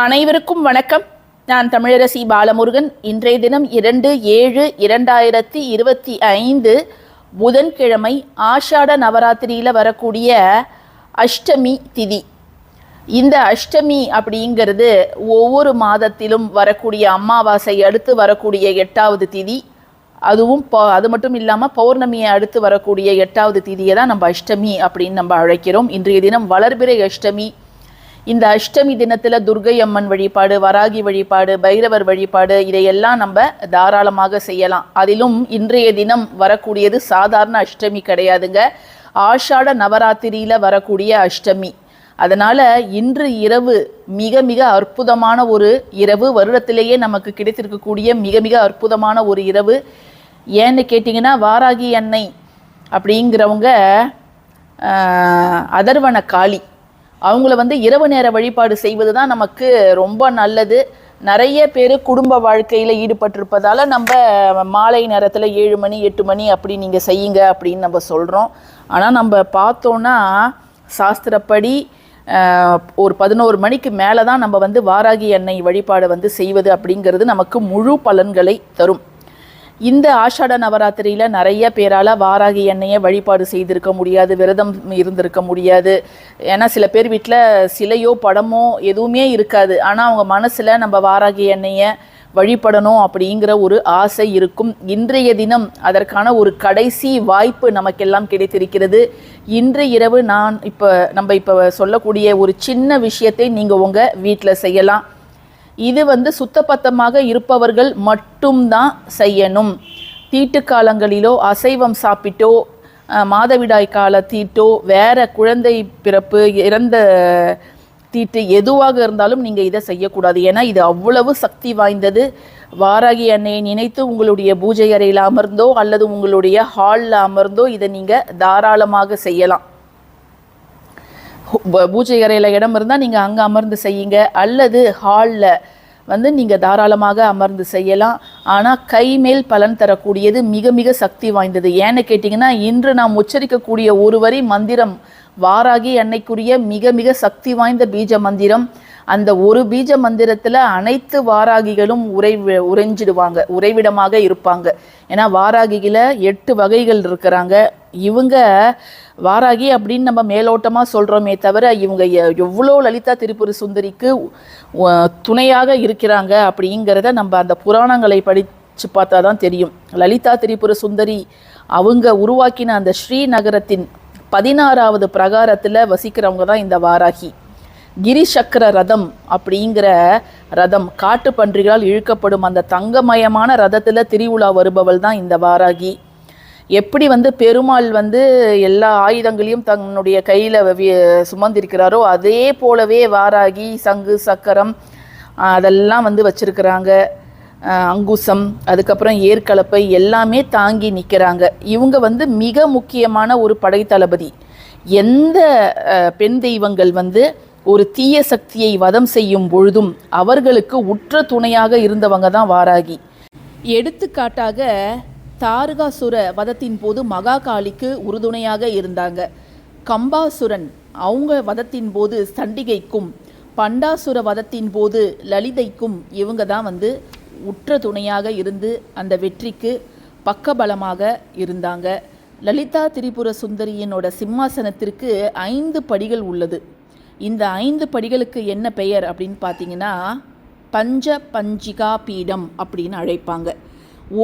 அனைவருக்கும் வணக்கம். நான் தமிழரசி பாலமுருகன். இன்றைய தினம் இரண்டு ஏழு இரண்டாயிரத்தி இருபத்தி ஐந்து புதன்கிழமை ஆஷாட நவராத்திரியில் வரக்கூடிய அஷ்டமி திதி. இந்த அஷ்டமி அப்படிங்கிறது ஒவ்வொரு மாதத்திலும் வரக்கூடிய அமாவாசை அடுத்து வரக்கூடிய எட்டாவது திதி. அதுவும் ப அது மட்டும் இல்லாமல் பௌர்ணமியை அடுத்து வரக்கூடிய எட்டாவது திதியை தான் நம்ம அஷ்டமி அப்படின்னு நம்ம அழைக்கிறோம். இன்றைய தினம் வளர்பிறை அஷ்டமி இந்த அஷ்டமி தினத்தில் துர்கை அம்மன் வழிபாடு வராகி வழிபாடு பைரவர் வழிபாடு இதையெல்லாம் நம்ம தாராளமாக செய்யலாம். அதிலும் இன்றைய தினம் வரக்கூடியது சாதாரண அஷ்டமி கிடையாதுங்க. ஆஷாட நவராத்திரியில் வரக்கூடிய அஷ்டமி. அதனால் இன்று இரவு மிக மிக அற்புதமான ஒரு இரவு வருடத்திலேயே நமக்கு கிடைத்திருக்கக்கூடிய மிக மிக அற்புதமான ஒரு இரவு. ஏன்னு கேட்டிங்கன்னா வாராகி அன்னை அப்படிங்கிறவங்க அதர்வன காளி. அவங்கள வந்து இரவு நேர வழிபாடு செய்வது தான் நமக்கு ரொம்ப நல்லது. நிறைய பேர் குடும்ப வாழ்க்கையில் ஈடுபட்டிருப்பதால நம்ம மாலை நேரத்தில் ஏழு மணி எட்டு மணி அப்படி நீங்கள் செய்யுங்க அப்படின்னு நம்ம சொல்கிறோம் ஆனால் நம்ம பார்த்தோன்னா சாஸ்திரப்படி ஒரு பதினோரு மணிக்கு மேலே தான் நம்ம வந்து வாராகி எண்ணெய் வழிபாடு வந்து செய்வது அப்படிங்கிறது நமக்கு முழு பலன்களை தரும். இந்த ஆஷாட நவராத்திரியில் நிறைய பேரால் வாராகி எண்ணெயை வழிபாடு செய்திருக்க முடியாது விரதம் இருந்திருக்க முடியாது. ஏன்னா சில பேர் வீட்டில் சிலையோ படமோ எதுவுமே இருக்காது. ஆனால் அவங்க மனசில் நம்ம வாராகி எண்ணெயை வழிபடணும் அப்படிங்கிற ஒரு ஆசை இருக்கும். இன்றைய தினம் அதற்கான ஒரு கடைசி வாய்ப்பு நமக்கெல்லாம் கிடைத்திருக்கிறது. இன்று இரவு நான் இப்போ நம்ம இப்போ சொல்லக்கூடிய ஒரு சின்ன விஷயத்தை நீங்கள் உங்கள் வீட்டில் செய்யலாம். இது வந்து சுத்தபத்தமாக இருப்பவர்கள் மட்டும்தான் செய்யணும். தீட்டு காலங்களிலோ அசைவம் சாப்பிட்டோ மாதவிடாய் கால தீட்டோ வேற குழந்தை பிறப்பு இறந்த தீட்டு எதுவாக இருந்தாலும் நீங்கள் இதை செய்யக்கூடாது. ஏன்னா இது அவ்வளவு சக்தி வாய்ந்தது. வாராகி அன்னையை நினைத்து உங்களுடைய பூஜை அறையில் அமர்ந்தோ அல்லது உங்களுடைய ஹாலில் அமர்ந்தோ இதை நீங்கள் தாராளமாக செய்யலாம். பூஜை அறையில் இடம் இருந்தால் நீங்கள் அங்கே அமர்ந்து செய்யுங்க. அல்லது ஹாலில் வந்து நீங்கள் தாராளமாக அமர்ந்து செய்யலாம். ஆனால் கைமேல் பலன் தரக்கூடியது மிக மிக சக்தி வாய்ந்தது. ஏன்னு கேட்டிங்கன்னா இன்று நாம் உச்சரிக்கக்கூடிய ஒரு வரி மந்திரம் வாராகி அன்னைக்குரிய மிக மிக சக்தி வாய்ந்த பீஜ மந்திரம். அந்த ஒரு பீஜ மந்திரத்தில் அனைத்து வாராகிகளும் உரை உறைஞ்சிடுவாங்க உறைவிடமாக இருப்பாங்க. ஏன்னா வாராகியில் எட்டு வகைகள் இருக்கிறாங்க. இவங்க வாராகி அப்படின்னு நம்ம மேலோட்டமாக சொல்கிறோமே தவிர இவங்க எவ்வளோ லலிதா திரிபுர சுந்தரிக்கு துணையாக இருக்கிறாங்க அப்படிங்கிறத நம்ம அந்த புராணங்களை படித்து பார்த்தா தான் தெரியும். லலிதா திரிபுர சுந்தரி அவங்க உருவாக்கின அந்த ஸ்ரீநகரத்தின் பதினாறாவது பிரகாரத்தில் வசிக்கிறவங்க தான் இந்த வாராகி. கிரிசக்கர ரதம் அப்படிங்கிற ரதம் காட்டு பன்றிகளால் இழுக்கப்படும் அந்த தங்கமயமான ரதத்தில் திருவிழா வருபவள் தான் இந்த வாராகி. எப்படி வந்து பெருமாள் வந்து எல்லா ஆயுதங்களையும் தன்னுடைய கையில் சுமந்திருக்கிறாரோ அதே போலவே வாராகி சங்கு சக்கரம் அதெல்லாம் வந்து வச்சிருக்கிறாங்க. அங்குசம் அதுக்கப்புறம் ஏற்கலப்பை எல்லாமே தாங்கி நிற்கிறாங்க இவங்க வந்து மிக முக்கியமான ஒரு படைத்தளபதி எந்த பெண் தெய்வங்கள் வந்து ஒரு தீய சக்தியை வதம் செய்யும் பொழுதும் அவர்களுக்கு உற்ற துணையாக இருந்தவங்க தான் வாராகி. எடுத்துக்காட்டாக தாரகாசுர வதத்தின் போது மகாகாளிக்கு உறுதுணையாக இருந்தாங்க. கம்பாசுரன் அவங்க வதத்தின் போது சண்டிகைக்கும் பண்டாசுர வதத்தின் போது லலிதைக்கும் இவங்க தான் வந்து உற்ற துணையாக இருந்து அந்த வெற்றிக்கு பக்கபலமாக இருந்தாங்க. லலிதா திரிபுர சுந்தரியினோட சிம்மாசனத்திற்கு ஐந்து படிகள் உள்ளது. இந்த ஐந்து படிகளுக்கு என்ன பெயர் அப்படின்னு பார்த்தீங்கன்னா பஞ்ச பஞ்சிகா பீடம் அப்படின்னு அழைப்பாங்க.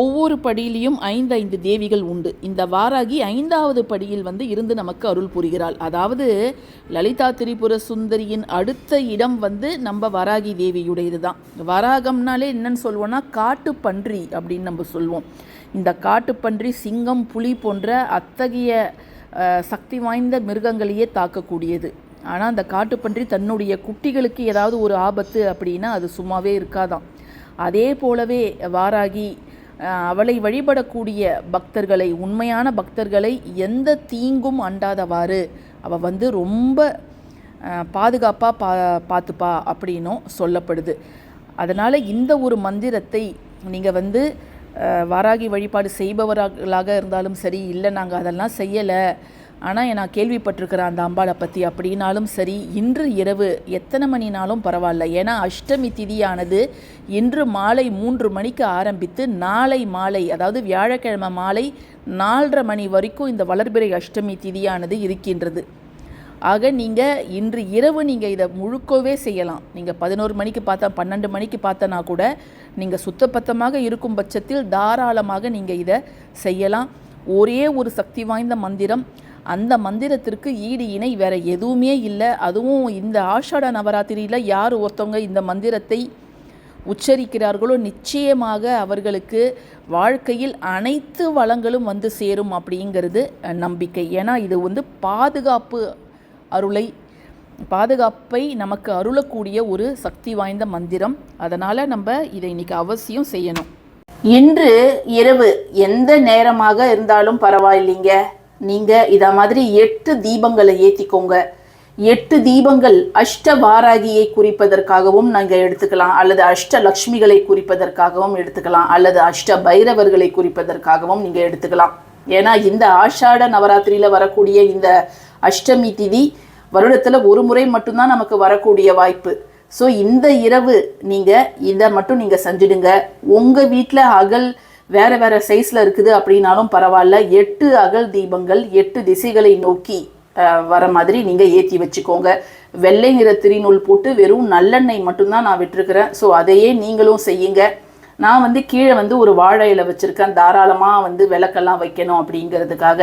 ஒவ்வொரு படியிலையும் ஐந்து ஐந்து தேவிகள் உண்டு. இந்த வாராகி ஐந்தாவது படியில் வந்து இருந்து நமக்கு அருள் புரிகிறாள். அதாவது லலிதா திரிபுர சுந்தரியின் அடுத்த இடம் வந்து நம்ம வராகி தேவியுடையது தான் வராகம்னாலே என்னன்னு சொல்வோன்னா காட்டு பன்றி அப்படின்னு நம்ம சொல்லுவோம் இந்த காட்டுப்பன்றி சிங்கம் புலி போன்ற அத்தகைய சக்தி வாய்ந்த மிருகங்களையே தாக்கக்கூடியது. ஆனால் அந்த காட்டுப்பன்றி தன்னுடைய குட்டிகளுக்கு ஏதாவது ஒரு ஆபத்து அப்படின்னா அது சும்மாவே இருக்காதாம் அதே போலவே வாராகி அவளை வழிபடக்கூடிய பக்தர்களை உண்மையான பக்தர்களை எந்த தீங்கும் அண்டாதவாறு அவள் வந்து ரொம்ப பாதுகாப்பாக பா பார்த்துப்பா அப்படின்னும் சொல்லப்படுது. அதனால் இந்த ஒரு மந்திரத்தை நீங்கள் வந்து வாராகி வழிபாடு செய்பவர்களாக இருந்தாலும் சரி இல்லை நாங்கள் அதெல்லாம் செய்யலை ஆனால் நான் கேள்விப்பட்டிருக்கிறேன் அந்த அம்பாளை பற்றி அப்படின்னாலும் சரி இன்று இரவு எத்தனை மணினாலும் பரவாயில்ல. ஏன்னா அஷ்டமி திதியானது இன்று மாலை மூன்று மணிக்கு ஆரம்பித்து நாளை மாலை அதாவது வியாழக்கிழமை மாலை நாலரை மணி வரைக்கும் இந்த வளர்பிறை அஷ்டமி திதியானது இருக்கின்றது. ஆக நீங்கள் இன்று இரவு நீங்கள் இதை முழுக்கவே செய்யலாம். நீங்கள் பதினோரு மணிக்கு பார்த்தா பன்னெண்டு மணிக்கு பார்த்தனா கூட நீங்கள் சுத்தப்பத்தமாக இருக்கும் பட்சத்தில் தாராளமாக நீங்கள் இதை செய்யலாம். ஒரே ஒரு சக்தி வாய்ந்த மந்திரம் அந்த மந்திரத்திற்கு ஈடு இணை வேற எதுவுமே இல்லை. அதுவும் இந்த ஆஷாட நவராத்திரியில் யார் ஒருத்தவங்க இந்த மந்திரத்தை உச்சரிக்கிறார்களோ நிச்சயமாக அவர்களுக்கு வாழ்க்கையில் அனைத்து வளங்களும் வந்து சேரும் அப்படிங்கிறது நம்பிக்கை. ஏன்னா இது வந்து பாதுகாப்பு அருளை பாதுகாப்பை நமக்கு அருளக்கூடிய ஒரு சக்தி வாய்ந்த மந்திரம். அதனால் நம்ம இதை இன்னைக்கு அவசியம் செய்யணும். இன்று இரவு எந்த நேரமாக இருந்தாலும் பரவாயில்லைங்க. நீங்கள் இதை மாதிரி எட்டு தீபங்களை ஏற்றிக்கோங்க எட்டு தீபங்கள் அஷ்ட வாராகியை குறிப்பதற்காகவும் நாங்கள் எடுத்துக்கலாம். அல்லது அஷ்ட லக்ஷ்மிகளை குறிப்பதற்காகவும் எடுத்துக்கலாம். அல்லது அஷ்ட பைரவர்களை குறிப்பதற்காகவும் நீங்கள் எடுத்துக்கலாம். ஏன்னா இந்த ஆஷாட நவராத்திரியில் வரக்கூடிய இந்த அஷ்டமி திதி வருடத்தில் ஒரு முறை மட்டும்தான் நமக்கு வரக்கூடிய வாய்ப்பு. ஸோ இந்த இரவு நீங்கள் இதை மட்டும் நீங்கள் செஞ்சிடுங்க. உங்கள் வீட்டில் அகல் வேறு வேறு சைஸில் இருக்குது அப்படின்னாலும் பரவாயில்ல. எட்டு அகல் தீபங்கள் எட்டு திசைகளை நோக்கி வர மாதிரி நீங்கள் ஏற்றி வச்சுக்கோங்க. வெள்ளை நிற திரிநூல் போட்டு வெறும் நல்லெண்ணெய் மட்டும்தான் நான் விட்டுருக்கிறேன். ஸோ அதையே நீங்களும் செய்யுங்க. நான் வந்து கீழே வந்து ஒரு வாழை இலை வச்சுருக்கேன். தாராளமாக வந்து விளக்கெல்லாம் வைக்கணும் அப்படிங்கிறதுக்காக.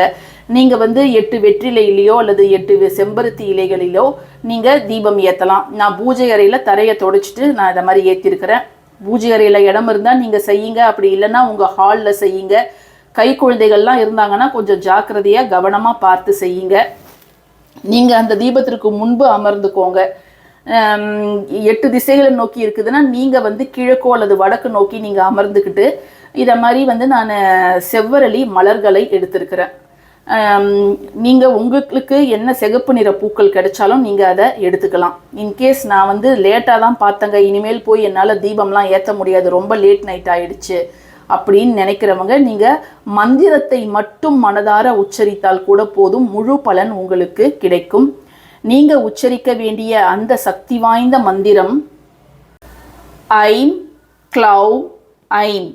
நீங்கள் வந்து எட்டு வெற்றிலையிலையோ அல்லது எட்டு வெ- செம்பருத்தி இலைகளிலோ நீங்கள் தீபம் ஏற்றலாம் நான் பூஜை அறையில் தரையை தொடச்சிட்டு நான் இதை மாதிரி ஏற்றிருக்கிறேன் பூஜை அறையில் இடம் இருந்தால் நீங்கள் செய்யுங்க. அப்படி இல்லைன்னா உங்கள் ஹாலில் செய்யுங்க. கை குழந்தைகள்லாம் இருந்தாங்கன்னா கொஞ்சம் ஜாக்கிரதையாக கவனமாக பார்த்து செய்யுங்க. நீங்கள் அந்த தீபத்திற்கு முன்பு அமர்ந்துக்கோங்க. எட்டு திசைகளை நோக்கி இருக்குதுன்னா நீங்கள் வந்து கிழக்கோ அல்லது வடக்கு நோக்கி நீங்கள் அமர்ந்துக்கிட்டு இதை மாதிரி வந்து நான் செவ்வரளி மலர்களை எடுத்திருக்கிறேன். நீங்கள் உங்களுக்கு என்ன சிகப்பு நிற பூக்கள் கிடைச்சாலும் நீங்கள் அதை எடுத்துக்கலாம். இன்கேஸ் நான் வந்து லேட்டாக தான் பார்த்தேங்க இனிமேல் போய் என்னால் தீபம்லாம் ஏற்ற முடியாது ரொம்ப லேட் நைட் ஆயிடுச்சு அப்படின்னு நினைக்கிறவங்க நீங்கள் மந்திரத்தை மட்டும் மனதார உச்சரித்தால் கூட போதும் முழு பலன் உங்களுக்கு கிடைக்கும். நீங்கள் உச்சரிக்க வேண்டிய அந்த சக்தி வாய்ந்த மந்திரம் ஐம் க்ளவ் ஐம்.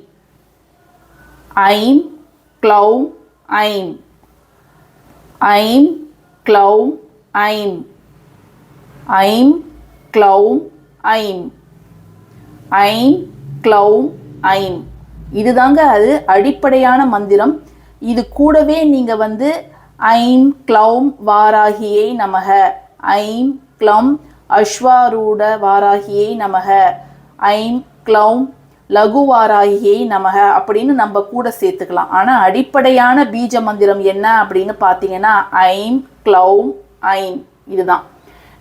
ஐம் க்ளவ் ஐம். ஐம் க்ளௌம் ஐம். ஐம் க்ளௌம் ஐம். ஐம் க்ளௌம் ஐம். இதுதாங்க அது அடிப்படையான மந்திரம். இது கூடவே நீங்கள் வந்து ஐம் க்ளௌம் வாராகியை நமக. ஐம் க்ளம் அஸ்வாரூட வாராகியை நமக. ஐம் க்ளௌம் லகு வாராகியை நமக அப்படின்னு நம்ம கூட சேர்த்துக்கலாம். ஆனால் அடிப்படையான பீஜ மந்திரம் என்ன அப்படின்னு பார்த்தீங்கன்னா ஐம் க்ளௌம் ஐம் இதுதான்.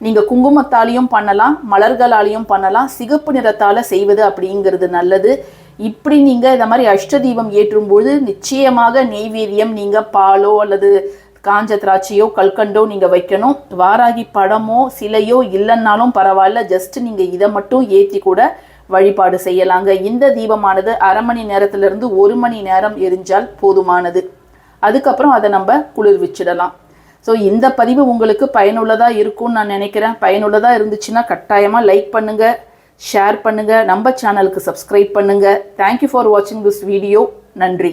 நீங்கள் குங்குமத்தாலையும் பண்ணலாம் மலர்களாலையும் பண்ணலாம் சிகப்பு நிறத்தால் செய்வது அப்படிங்கிறது நல்லது. இப்படி நீங்கள் இந்த மாதிரி அஷ்டதீபம் ஏற்றும்போது நிச்சயமாக நெய்வேரியம் நீங்கள் பாலோ அல்லது காஞ்ச திராட்சையோ கல்கண்டோ நீங்கள் வைக்கணும். வாராகி படமோ சிலையோ இல்லைன்னாலும் பரவாயில்ல. ஜஸ்ட் நீங்கள் இதை மட்டும் ஏற்றி கூட வழிபாடு செய்யலாங்க. இந்த தீபமானது அரை மணி நேரத்திலிருந்து ஒரு மணி நேரம் எரிஞ்சால் போதுமானது. அதுக்கப்புறம் அதை நம்ம குளிர்விச்சிடலாம் ஸோ இந்த பதிவு உங்களுக்கு பயனுள்ளதாக இருக்கும்னு நான் நினைக்கிறேன். பயனுள்ளதாக இருந்துச்சுன்னா கட்டாயமாக லைக் பண்ணுங்கள் ஷேர் பண்ணுங்கள் நம்ம சேனலுக்கு சப்ஸ்கிரைப் பண்ணுங்கள் தேங்க்யூ ஃபார் வாட்சிங் திஸ் வீடியோ நன்றி.